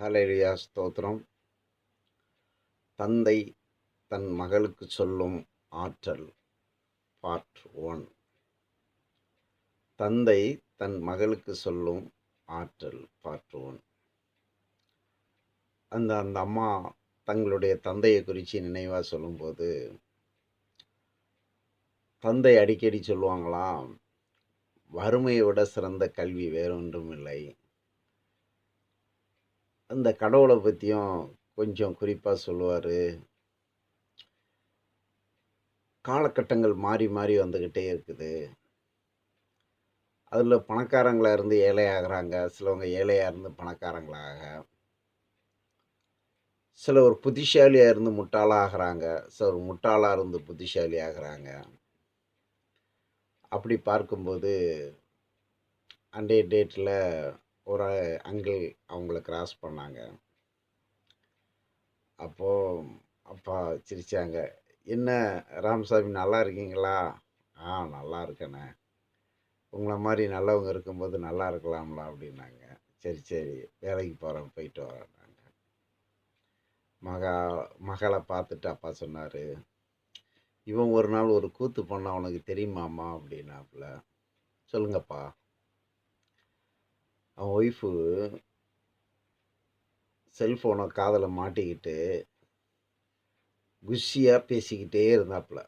ஹalleluya ஸ்தோத்திரம். தந்தை தன் மகளுக்கு சொல்லும் ஆற்றல் பார்ட் ஒன் தந்தை தன் மகளுக்கு சொல்லும் ஆற்றல் பார்ட் ஒன் அந்த அந்த அம்மா தங்களுடைய தந்தையை குறித்து நினைவாக சொல்லும்போது தந்தை அடிக்கடி சொல்லுவாங்களாம் வறுமையை விட சிறந்த கல்வி வேறொன்றும் இல்லை. அந்த கடவுளை பற்றியும் கொஞ்சம் குறிப்பாக சொல்லுவார். காலகட்டங்கள் மாறி மாறி வந்துக்கிட்டே இருக்குது. அதில் பணக்காரங்களாக இருந்து ஏழையாகிறாங்க சிலவங்க ஏழையாக இருந்து பணக்காரங்களாக. சில ஒரு புத்திசாலியாக இருந்து முட்டாளாக ஆகிறாங்க சிலர் முட்டாளாக இருந்து புத்திசாலி ஆகிறாங்க அப்படி பார்க்கும்போது அன்றைய டேட்டில் ஒரு அங்கிள் அவங்கள கிராஸ் பண்ணாங்க. அப்போது அப்பா சிரித்தாங்க என்ன ராமசாமி நல்லா இருக்கீங்களா? ஆ நல்லா இருக்கேண்ணே உங்களை மாதிரி நல்லவங்க இருக்கும்போது நல்லா இருக்கலாம்ல அப்படின்னாங்க. சரி சரி. வேலைக்கு போகிறேன் போயிட்டு வரேன்னாங்க மகா மகளை பார்த்துட்டு அப்பா சொன்னார். இவன் ஒரு நாள் ஒரு கூத்து பண்ண உனக்கு தெரியுமாம்மா? அப்படின்னாப்புல. சொல்லுங்கப்பா. அவன் ஒய்ஃபு செல்ஃபோனை காதில் மாட்டிக்கிட்டு குஷியாக பேசிக்கிட்டே இருந்தாப்புல.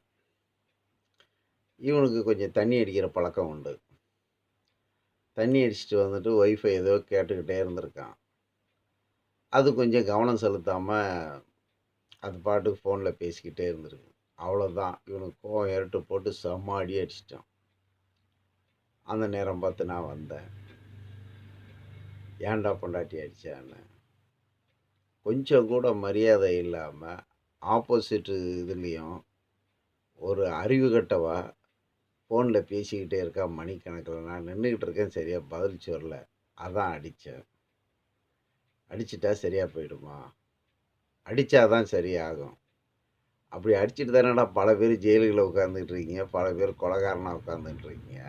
இவனுக்கு கொஞ்சம் தண்ணி அடிக்கிற பழக்கம் உண்டு. தண்ணி அடிச்சுட்டு வந்துட்டு ஒய்ஃபை ஏதோ கேட்டுக்கிட்டே இருந்திருக்கான். அது கொஞ்சம் கவனம் செலுத்தாமல் அது பாட்டுக்கு ஃபோனில் பேசிக்கிட்டே இருந்திருக்கு அவ்வளோதான் இவனுக்கு கோவம் இரட்டு போட்டு செம்ம அடி அடிச்சிட்டான். அந்த நேரம் பார்த்து நான் வந்தேன். ஏன்டா பொண்டாட்டி அடித்தான்னு கொஞ்சம் கூட மரியாதை இல்லாமல் ஆப்போசிட்டு இதுலேயும் ஒரு அறிவு கட்டவா ஃபோனில் பேசிக்கிட்டே இருக்கா மணிக்கணக்கில். நான் நின்றுக்கிட்டு இருக்கேன் சரியாக பதில் சொல்லல. அதான் அடித்தேன் அடிச்சிட்டா சரியாக போயிடுமா? அடித்தாதான் சரியாகும். அப்படி அடிச்சுட்டு தானடா பல பேர் ஜெயிலுகளில் உட்காந்துட்டு இருக்கீங்க. பல பேர் கொலகாரனாக உட்காந்துட்டு இருக்கீங்க.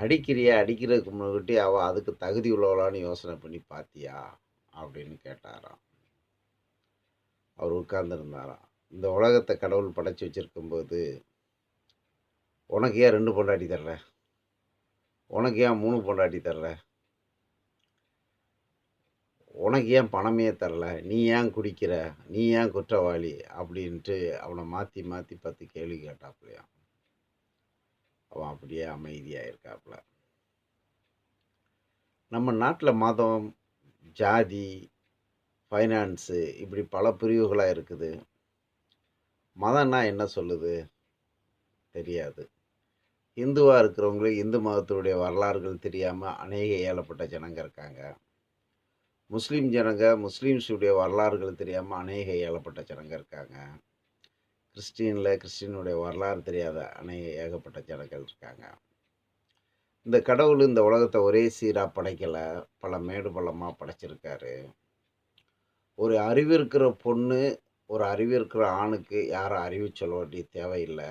அடிக்கிறியா? அடிக்கிறதுக்கு முன்னாடி அவள் அதுக்கு தகுதி உள்ளவளான்னு யோசனை பண்ணி பார்த்தியா அப்படின்னு கேட்டாராம். அவர் உட்கார்ந்துருந்தாராம். இந்த உலகத்தை கடவுள் படைச்சி வச்சுருக்கும்போது உனக்கு ஏன் ரெண்டு பொண்டாட்டி தர்ற? உனக்கு ஏன் மூணு பொண்டாட்டி தர்ற? உனக்கு ஏன் பணமே தரல? நீ ஏன் குடிக்கிற? நீ ஏன் குற்றவாளி? அப்படின்ட்டு அவனை மாற்றி மாற்றி பார்த்து கேள்வி கேட்டாப்புலையாம். அவன் அப்படியே அமைதியாக இருக்காப்புல. நம்ம நாட்டில் மதம் ஜாதி ஃபைனான்ஸு இப்படி பல பிரிவுகளாக இருக்குது. மதம்னா என்ன சொல்லுது? தெரியாது. இந்துவாக இருக்கிறவங்களுக்கு இந்து மதத்தினுடைய வரலாறுகள் தெரியாமல் அநேக ஏழப்பட்ட ஜனங்க இருக்காங்க. முஸ்லீம் ஜனங்க முஸ்லீம்ஸுடைய வரலாறுகள் தெரியாமல் அநேக ஏழப்பட்ட ஜனங்க இருக்காங்க. கிறிஸ்டியனில் கிறிஸ்டினுடைய வரலாறு தெரியாத அநேக ஏகப்பட்ட ஜனங்கள் இருக்காங்க. இந்த கடவுள் இந்த உலகத்தை ஒரே சீராக படைக்கலை பல மேடு பள்ளமாக படைச்சிருக்காரு. ஒரு அறிவு இருக்கிற பொண்ணு ஒரு அறிவு இருக்கிற ஆணுக்கு யாரும் அறிவு சொல்ல வேண்டிய தேவையில்லை.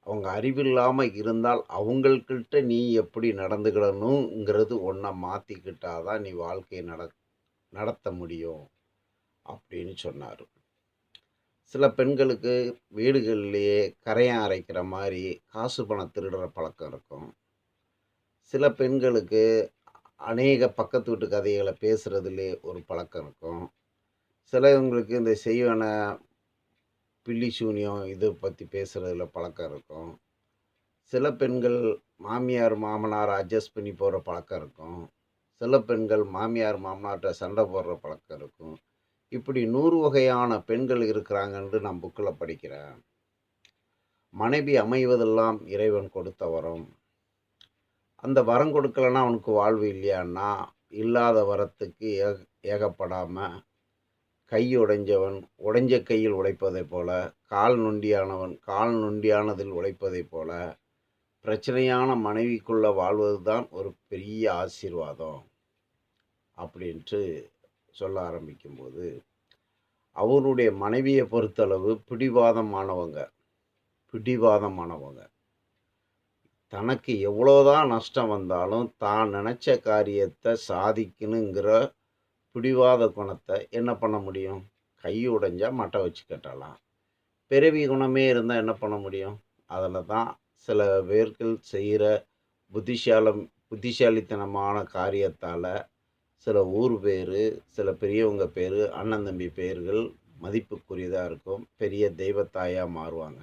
அவங்க அறிவில்லாமல் இருந்தால் அவங்கள்கிட்ட நீ எப்படி நடந்துக்கிடணுங்கிறது ஒன்றை மாற்றிக்கிட்டாதான் நீ வாழ்க்கையை நட நடத்த முடியும் அப்படின்னு சொன்னார். சில பெண்களுக்கு வீடுகள்லேயே கரையான் அரைக்கிற மாதிரி காசு பணம் திருடுற பழக்கம் இருக்கும். சில பெண்களுக்கு அநேக பக்கத்து வீட்டு கதைகளை பேசுகிறதுலே ஒரு பழக்கம் இருக்கும். சிலவங்களுக்கு இந்த செய்வன பில்லி சூனியம் இது பற்றி பேசுகிறதுல பழக்கம் இருக்கும். சில பெண்கள் மாமியார் மாமனார் அட்ஜஸ்ட் பண்ணி போகிற பழக்கம் இருக்கும். சில பெண்கள் மாமியார் மாமனார்கிட்ட சண்டை போடுற பழக்கம் இருக்கும். இப்படி நூறு வகையான பெண்கள் இருக்கிறாங்கன்னு நான் புக்கில் படிக்கிறேன். மனைவி அமைவதெல்லாம் இறைவன் கொடுத்த வரம். அந்த வரம் கொடுக்கலன்னா அவனுக்கு வாழ்வு இல்லையான்னா இல்லாத வரத்துக்கு ஏக ஏகப்படாமல் கை உடைஞ்சவன் உடைஞ்ச கையில் உழைப்பதைப் போல கால் நொண்டியானவன் கால் நொண்டியானதில் உழைப்பதைப் போல பிரச்சனையான மனைவிக்குள்ளே வாழ்வது தான் ஒரு பெரிய ஆசீர்வாதம். அப்படின்ட்டு சொல்ல ஆரம்பிக்கும்போது அவருடைய மனைவியை பொறுத்தளவு பிடிவாதமானவங்க பிடிவாதமானவங்க. தனக்கு எவ்வளோதான் நஷ்டம் வந்தாலும் தான் நினச்ச காரியத்தை சாதிக்கணுங்கிற பிடிவாத குணத்தை என்ன பண்ண முடியும்? கை உடைஞ்சால் மட்டை வச்சு கட்டலாம். பிறவி குணமே இருந்தால் என்ன பண்ண முடியும்? அதில் தான் சில பேர்கள் செய்கிற புத்திசாலம் புத்திசாலித்தனமான காரியத்தால் சில ஊர் பேர் சில பெரியவங்க பேர் அண்ணன் தம்பி பேர்கள் மதிப்புக்குரியதாக இருக்கும். பெரிய தெய்வத்தாயாக மாறுவாங்க.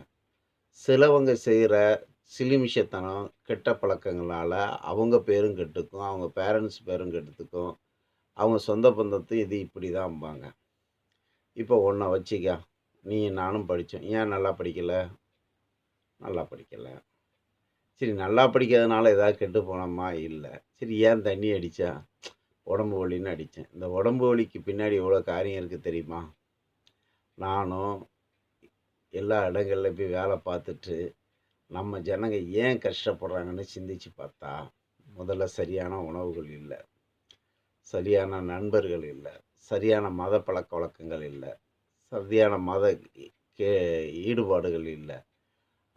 சிலவங்க செய்கிற சிலிமிஷத்தனம் கெட்ட பழக்கங்களால் அவங்க பேரும் கெட்டுக்கும் அவங்க பேரண்ட்ஸ் பேரும் கெட்டுக்கும் அவங்க சொந்த பந்தத்தையும் இது இப்படி தான்பாங்க இப்போ ஒன்றை வச்சுக்க நீ நானும் படித்தோம் ஏன் நல்லா படிக்கலை? நல்லா படிக்கலை. சரி நல்லா படிக்காதனால ஏதாவது கெட்டு போனோமா? இல்லை. சரி ஏன் தண்ணி அடித்தா உடம்பு வலின்னு அடித்தேன். இந்த உடம்பு வலிக்கு பின்னாடி எவ்வளோ காரியம் இருக்குது தெரியுமா? நானும் எல்லா இடங்கள்ல போய் வேலை பார்த்துட்டு நம்ம ஜனங்க ஏன் கஷ்டப்படுறாங்கன்னு சிந்திச்சு பார்த்தா முதல்ல சரியான உணவுகள் இல்லை. சரியான நண்பர்கள் இல்லை. சரியான மத பழக்க வழக்கங்கள் இல்லை. சரியான மத கே ஈடுபாடுகள் இல்லை.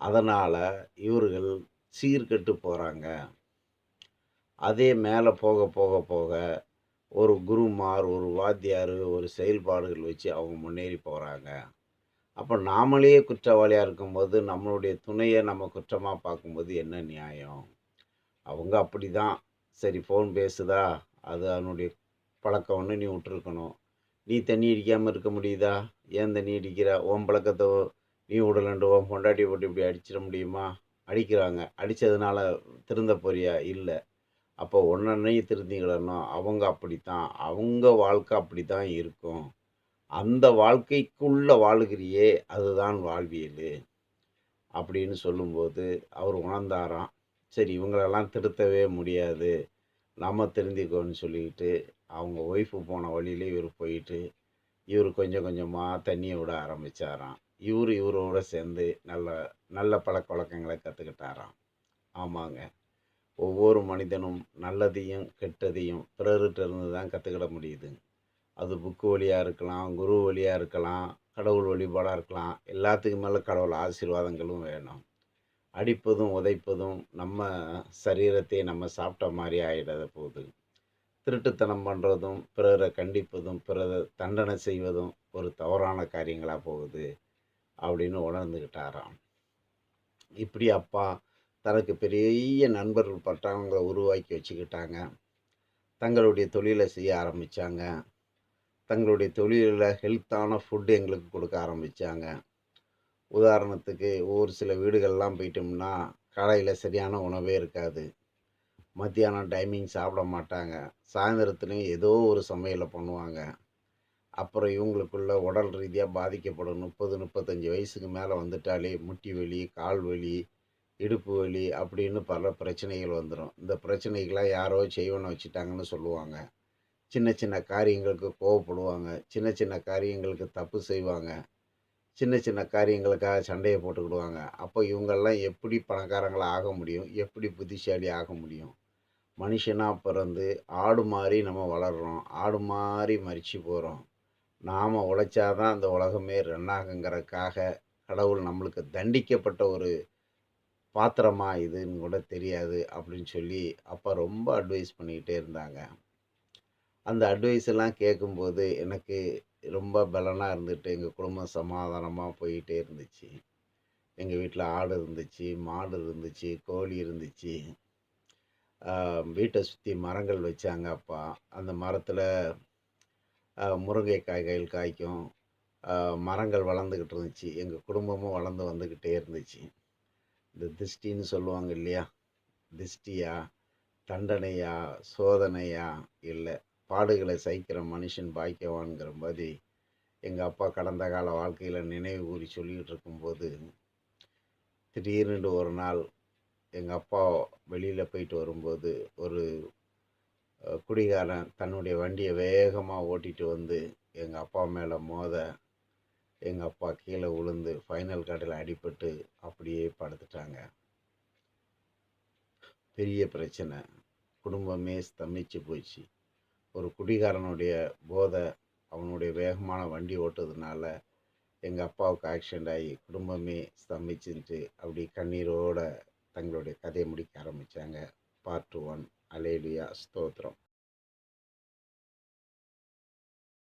அதனால் இவர்கள் சீர்கெட்டு போகிறாங்க அதே மேலே போக போக போக ஒரு குருமார் ஒரு வாத்தியார் ஒரு செயல்பாடுகள் வச்சு அவங்க முன்னேறி போகிறாங்க அப்போ நாமளே குற்றவாளியாக இருக்கும்போது நம்மளுடைய துணையை நம்ம குற்றமாக பார்க்கும்போது என்ன நியாயம்? அவங்க அப்படி தான் சரி ஃபோன் பேசுதா? அது அவனுடைய பழக்கம்னு நீ விட்டுருக்கணும். நீ தண்ணி அடிக்காமல் இருக்க முடியுதா? ஏன் தண்ணி அடிக்கிற? உன் பழக்கத்தை நீ விடலண்டு உன் பொண்டாட்டி போட்டு இப்படி அடிச்சிட முடியுமா? அடிக்கிறாங்க. அடித்ததுனால திருந்த போறியா? இல்லை. அப்போ ஒன்றன்னையும் திருந்திக்கிடணும் அவங்க அப்படித்தான் அவங்க வாழ்க்கை அப்படி தான் இருக்கும். அந்த வாழ்க்கைக்குள்ளே வாழுகிறியே அதுதான் வாழ்வியல். அப்படின்னு சொல்லும்போது அவர் உணர்ந்தாராம். சரி இவங்களெல்லாம் திருத்தவே முடியாது. நம்ம திருந்திக்கோன்னு சொல்லிக்கிட்டு அவங்க ஒய்ஃபு போன வழியிலே இவர் போயிட்டு இவர் கொஞ்சம் கொஞ்சமாக தண்ணியை விட ஆரம்பித்தாராம் இவர் இவரோட சேர்ந்து நல்ல நல்ல பழக்க வழக்கங்களை கற்றுக்கிட்டாராம் ஆமாங்க. ஒவ்வொரு மனிதனும் நல்லதையும் கெட்டதையும் பிறர்கிட்ட இருந்து தான் கற்றுக்கிட முடியுது. அது புக்கு வழியாக இருக்கலாம் குரு வழியாக இருக்கலாம் கடவுள் வழிபாடாக இருக்கலாம். எல்லாத்துக்கும் மேலே கடவுள் ஆசீர்வாதங்களும் வேணும். அடிப்பதும் உதைப்பதும் நம்ம சரீரத்தை நம்ம சாப்பிட்ட மாதிரி ஆகிடாத போகுது திருட்டுத்தனம் பண்ணுறதும் பிறரை கண்டிப்பதும் பிறரை தண்டனை செய்வதும் ஒரு தவறான காரியங்களாக போகுது அப்படின்னு உணர்ந்துக்கிட்டாராம் இப்படி அப்பா தனக்கு பெரிய நண்பர்கள் பட்டவங்களை உருவாக்கி வச்சுக்கிட்டாங்க. தங்களுடைய தொழிலை செய்ய ஆரம்பித்தாங்க தங்களுடைய தொழிலில் ஹெல்த்தான ஃபுட்டு எங்களுக்கு கொடுக்க ஆரம்பித்தாங்க உதாரணத்துக்கு ஒரு சில வீடுகள்லாம் போயிட்டோம்னா காலையில் சரியான உணவே இருக்காது. மத்தியானம் டைமிங் சாப்பிட மாட்டாங்க. சாயந்தரத்துலேயும் ஏதோ ஒரு சமையலை பண்ணுவாங்க. அப்புறம் இவங்களுக்குள்ள உடல் ரீதியாக பாதிக்கப்படும். முப்பது முப்பத்தஞ்சு வயசுக்கு மேலே வந்துட்டாலே முட்டி வலி கால் வலி இடுப்பு வலி அப்படின்னு பல பிரச்சனைகள் வந்துடும் இந்த பிரச்சனைகள்லாம் யாரோ செய்வனை வச்சுட்டாங்கன்னு சொல்லுவாங்க. சின்ன சின்ன காரியங்களுக்கு கோவப்படுவாங்க. சின்ன சின்ன காரியங்களுக்கு தப்பு செய்வாங்க. சின்ன சின்ன காரியங்களுக்காக சண்டையை போட்டுக்கிடுவாங்க. அப்போ இவங்கெல்லாம் எப்படி பணக்காரங்களாக ஆக முடியும்? எப்படி புத்திசாலி ஆக முடியும்? மனுஷனாக பிறந்து ஆடு மாதிரி நம்ம வளர்கிறோம் ஆடு மாதிரி மறித்து போகிறோம் நாம் உழைச்சாதான் அந்த உலகமே ரன் ஆகுங்கிறதுக்காக கடவுள் நம்மளுக்கு தண்டிக்கப்பட்ட ஒரு பாத்திரமா இதுன்னு கூட தெரியாது அப்படின்னு சொல்லி அப்பா ரொம்ப அட்வைஸ் பண்ணிக்கிட்டே இருந்தாங்க. அந்த அட்வைஸ் எல்லாம் கேட்கும்போது எனக்கு ரொம்ப பலனாக இருந்துட்டு எங்கள் குடும்பம் சமாதானமாக போயிட்டே இருந்துச்சு. எங்கள் வீட்டில் ஆடு இருந்துச்சு மாடு இருந்துச்சு கோழி இருந்துச்சு. வீட்டை சுற்றி மரங்கள் வச்சாங்க அப்பா. அந்த மரத்தில் முருங்கைக்காய்கள் காய்க்கும். மரங்கள் வளர்ந்துக்கிட்டு இருந்துச்சு. எங்கள் குடும்பமும் வளர்ந்து வந்துக்கிட்டே இருந்துச்சு. இந்த திருஷ்டின்னு சொல்லுவாங்க இல்லையா? திருஷ்டியா தண்டனையா சோதனையா? இல்லை பாடுகளை சகிக்கிற மனுஷன் பாய்க்கவான்ங்கிற மாதிரி எங்கள் அப்பா கடந்த கால வாழ்க்கையில் நினைவு கூறி சொல்லிக்கிட்டு இருக்கும்போது திடீர்னு ஒரு நாள் எங்கள் அப்பா வெளியில் போயிட்டு வரும்போது ஒரு குடிகாரன் தன்னுடைய வண்டியை வேகமாக ஓட்டிகிட்டு வந்து எங்கள் அப்பா மேலே மோத எங்கள் அப்பா கீழே விழுந்து ஃபைனல் கார்டில் அடிபட்டு அப்படியே படுத்துட்டாங்க. பெரிய பிரச்சனை. குடும்பமே ஸ்தம்பிச்சு போச்சு. ஒரு குடிகாரனுடைய போதை அவனுடைய வேகமான வண்டி ஓட்டுறதுனால எங்கள் அப்பாவுக்கு ஆக்சிடெண்ட் ஆகி குடும்பமே ஸ்தம்பிச்சுட்டு அப்படி கண்ணீரோட தங்களுடைய கதையை முடிக்க ஆரம்பித்தாங்க பார்ட் ஒன் அலேலியா ஸ்தோத்திரம்.